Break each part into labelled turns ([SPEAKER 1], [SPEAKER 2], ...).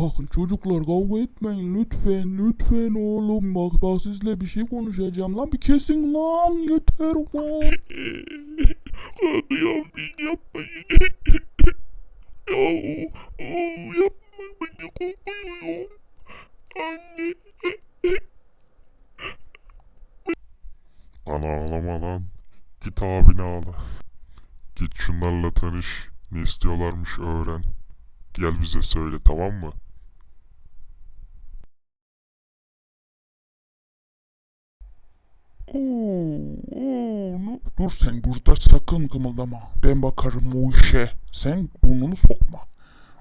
[SPEAKER 1] Bakın çocuklar kavga etmeyin lütfen lütfen oğlum bak bak sizle bir şey konuşacağım lan bir kesin lan yeter lan.
[SPEAKER 2] Bin yapmayın. ya o, yapmayın beni korkuyorum. Anne. Ana ağlama lan. Git abine ağla. Git şunlarla tanış. Ne istiyorlarmış öğren. Gel bize söyle tamam mı?
[SPEAKER 1] Dur sen burada sakın kımıldama. Ben bakarım o işe. Sen burnunu sokma.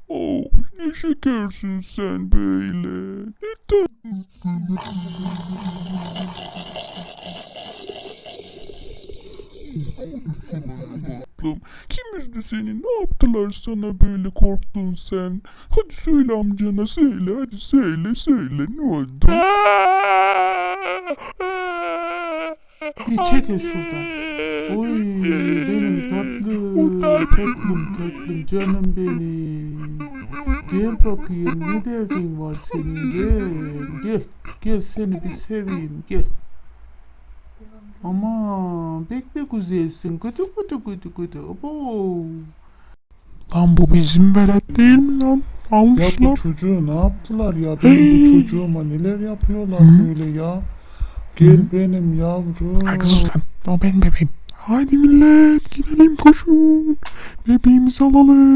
[SPEAKER 1] Oo, ne şekersin sen böyle. Ne tatlısın. Kim üzdü seni? Ne yaptılar sana böyle korktun sen? Hadi söyle amcana söyle. Hadi söyle söyle. Ne oldu?
[SPEAKER 3] Bir çekil şuradan. Oy benim tatlım, tatlım tatlım canım benim. Gel bakayım ne derdin var senin gel gel gel seni bir seveyim gel. Aman bekle güzelsin gıdı gıdı gıdı gıdı abo.
[SPEAKER 1] Lan bu bizim velet değil mi lan?
[SPEAKER 3] Ya
[SPEAKER 1] Almışlar.
[SPEAKER 3] bu çocuğu ne yaptılar ya benim bu çocuğuma neler yapıyorlar böyle ya. Gel benim yavrum.
[SPEAKER 1] Lan. O benim bebeğim. Haydi millet gidelim koşun. Bebeğimizi alalım.